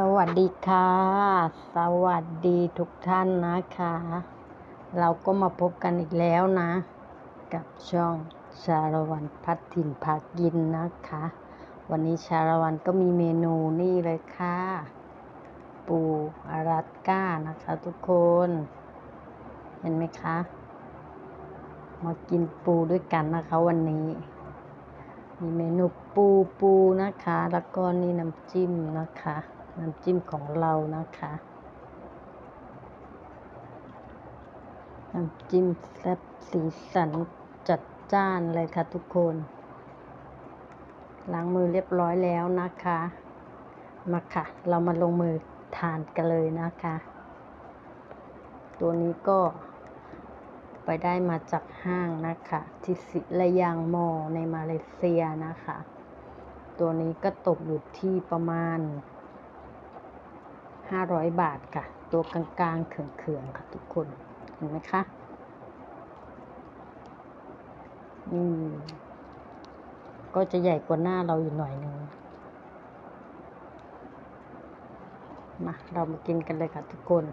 สวัสดีค่ะ สวัสดีทุกท่านนะคะ เราก็มาพบกันอีกแล้วนะ กับช่องชาละวันพัดถิ่นพากินนะคะ วันนี้ชาละวันก็มีเมนูนี่เลยค่ะ ปูอาราสก้านะคะทุกคน เห็นไหมคะ มากินปูด้วยกันนะคะวันนี้ มีเมนูปูปูนะคะ แล้วก็นี่น้ำจิ้มนะคะ น้ำจิ้มของเรานะคะ น้ำจิ้มแซ่บสีสันจัดจ้านเลยค่ะทุกคน ล้างมือเรียบร้อยแล้วนะคะ มาค่ะ เรามาลงมือทานกันเลยนะคะ ตัวนี้ก็ไปได้มาจากห้างนะคะที่สิระยางมอในมาเลเซียนะคะ ตัวนี้ก็ตกอยู่ที่ประมาณ 500 บาทค่ะ ตัวกลางๆเขื่องๆค่ะทุกคนเห็นไหมคะนี่ก็จะใหญ่กว่าหน้าเราอยู่หน่อยนึงมาเรามากินกันเลยค่ะทุกคน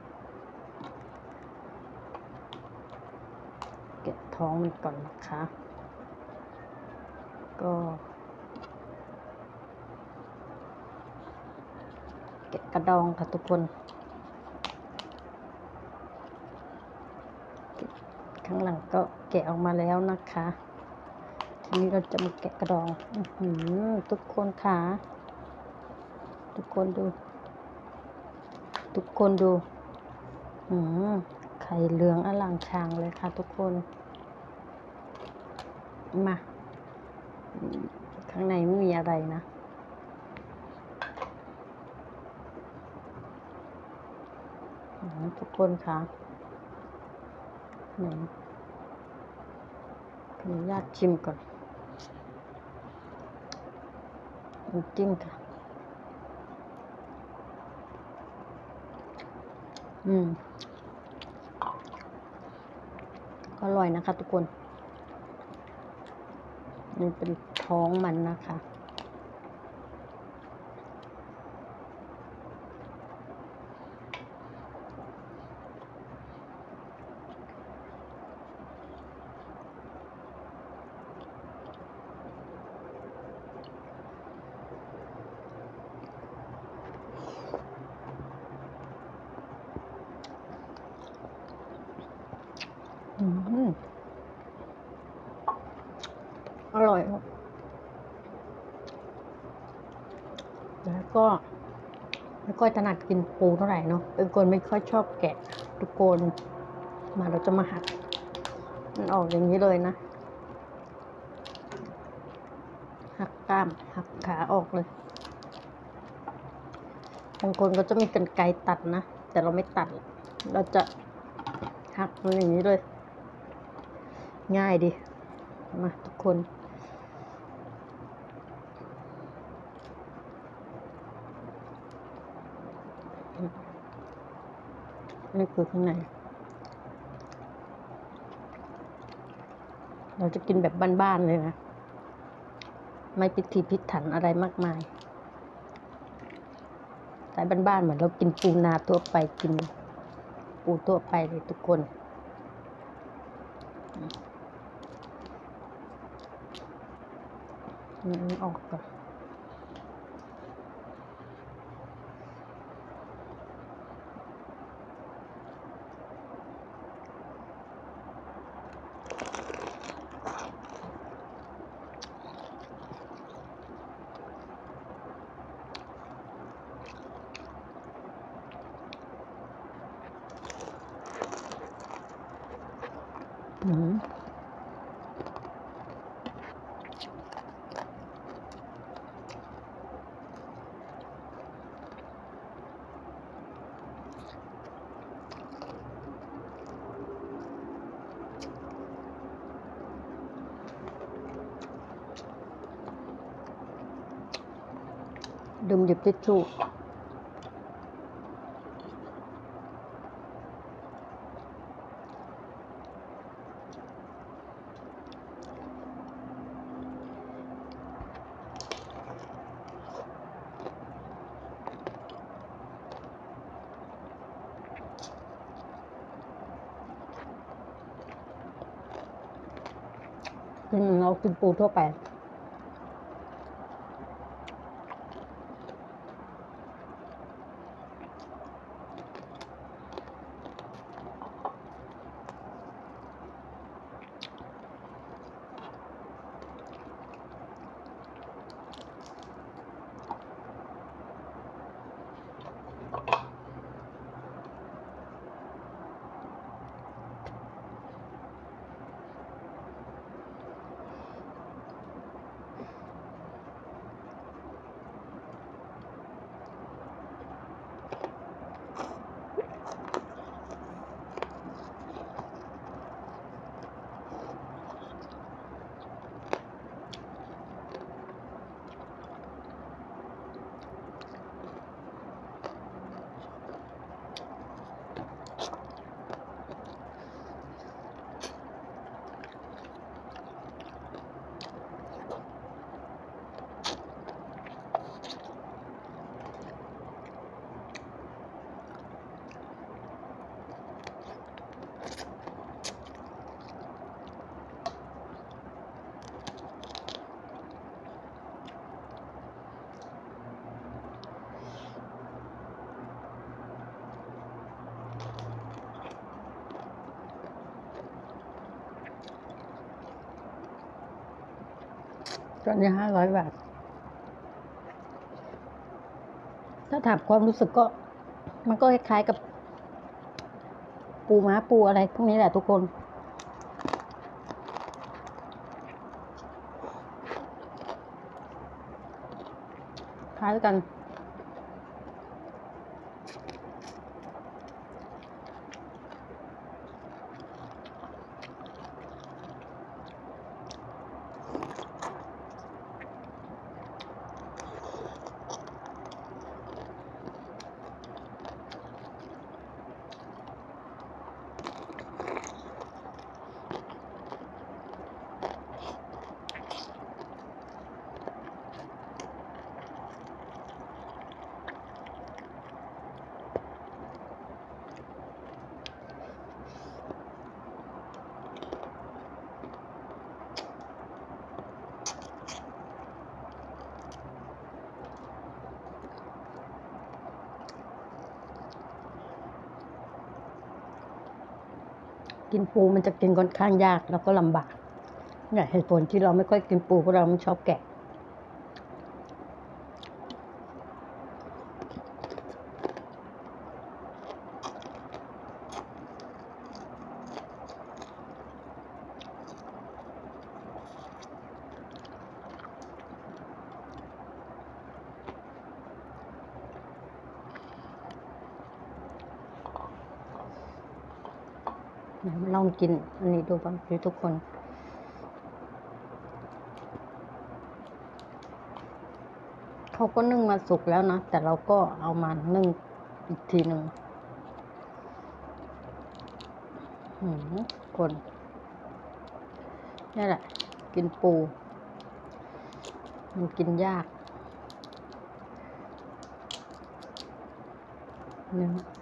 เก็บท้องมันก่อนนะคะ ก็ แกระดองค่ะทุกคน ข้างหลังก็แกะออกมาแล้วนะคะ ทีนี้เราจะมาแกะกระดองอทุกคนค่ะ ทุกคนดู ทุกคนดูไข่เหลืองอลังชางเลยค่ะทุกคน มา ข้างในไม่มีอะไรนะ ทุกคนคะหนึ่งขออนุญาตชิมก่อนจิ้มค่ะ อืม อร่อยนะคะทุกคน มันเป็นท้องมันนะคะ อืมอ ร่อยครับแล้วก็ไม่ค่อยถนัดกินปูเท่าไหร่เนาะเป็นคนไม่ค่อยชอบแกะ ทุกคนมาเราจะมาหักมันออกอย่างนี้เลยนะหักกล้ามหักขาออกเลยบางคนก็จะมีกันไกรตัดนะ แต่เราไม่ตัด เราจะหักมันอย่างนี้เลย ง่ายดีมาทุกคน นี่คือข้างใน เราจะกินแบบบ้านๆเลยนะ ไม่พิถีพิถันอะไรมากมายสายบ้านๆเหมือนเรากินปูนาทั่วไปกินปูทั่วไปเลยทุกคนมันออกก่อน ดึงหยิบทิชชู่กินเรากินปูทั่วไป ตอนนี้ห้าร้อยบาท ถ้าถามความรู้สึกก็ มันก็คล้ายๆกับ ปูม้าปูอะไรพวกนี้แหละทุกคน คล้ายกัน กินปูมันจะกินค่อนข้างยากแล้วก็ลำบากเนี่ยเหตุผลที่เราไม่ค่อยกินปูเพราะเราไม่ชอบแกะ ลองกินอันนี้ดูบ้างทุกคนเขาก็นึ่งมาสุกแล้วนะ แต่เราก็เอามานึ่งอีกทีหนึ่งคนนี่แหละ กินปู มันกินยากเนื้อ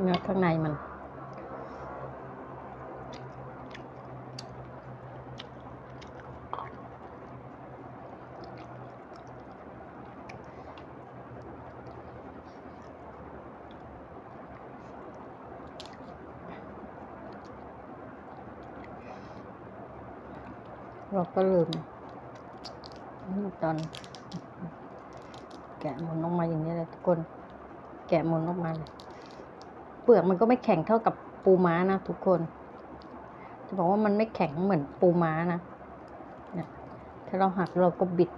เนื้อข้างในมัน เราก็ลืมตอนแกะหมุนออกมาอย่างนี้เลยทุกคน แกะหมุนออกมาเลย เปลือกมันก็ไม่แข็งเท่ากับปูม้านะทุกคน จะบอกว่ามันไม่แข็งเหมือนปูม้านะถ้าเราหักเราก็บิด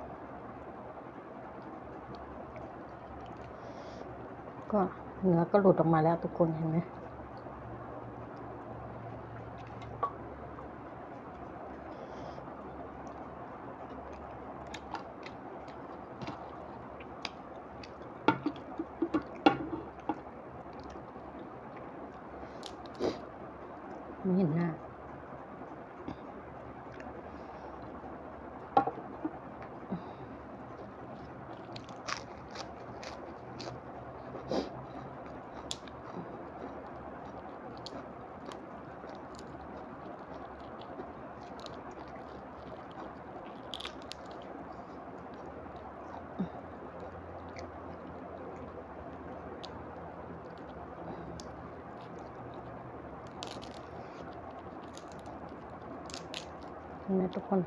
ก็เนื้อก็หลุดออกมาแล้วทุกคนเห็นไหม เห็นหน้า นะทุกคน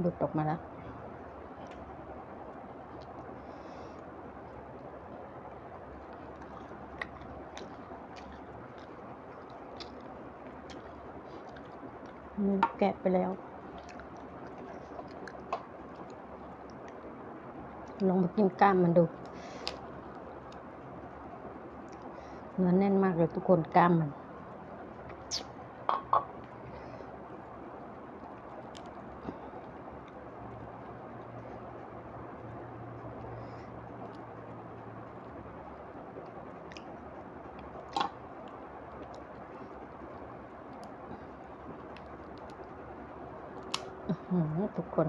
หลุดออกมาแล้วนี่แกะไปแล้ว ลองมากินกล้ามมันดู เนื้อแน่นมากเลยทุกคนกล้ามมัน ทุกคน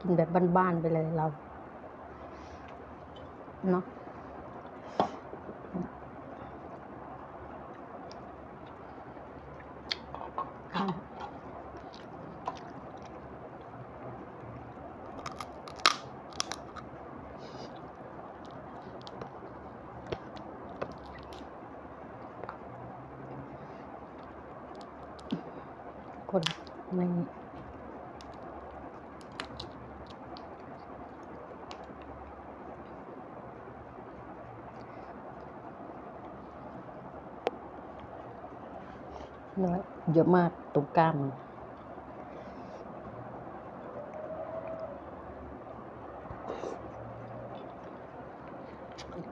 กินแบบบ้านๆไปเลยเรา เนาะข้าวค นในเนื้อเยอะมากตรงกล้าม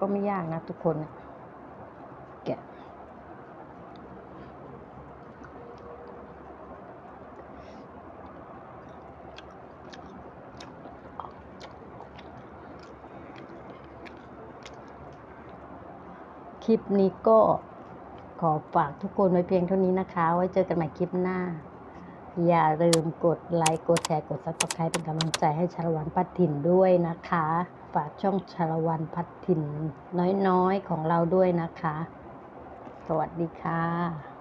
ก็ไม่ยากนะทุกคนนะแกะ คลิปนี้ก็ขอฝากทุกคนไว้เพียงเท่านี้นะคะ ไว้เจอกันใหม่คลิปหน้า อย่าลืมกดไลค์ กดแชร์ กดซับสไครป์เป็นกำลังใจให้ชาละวันพัดถิ่นด้วยนะคะ ฝากช่องชาละวันพัดถิ่นน้อยๆของเราด้วยนะคะ สวัสดีค่ะ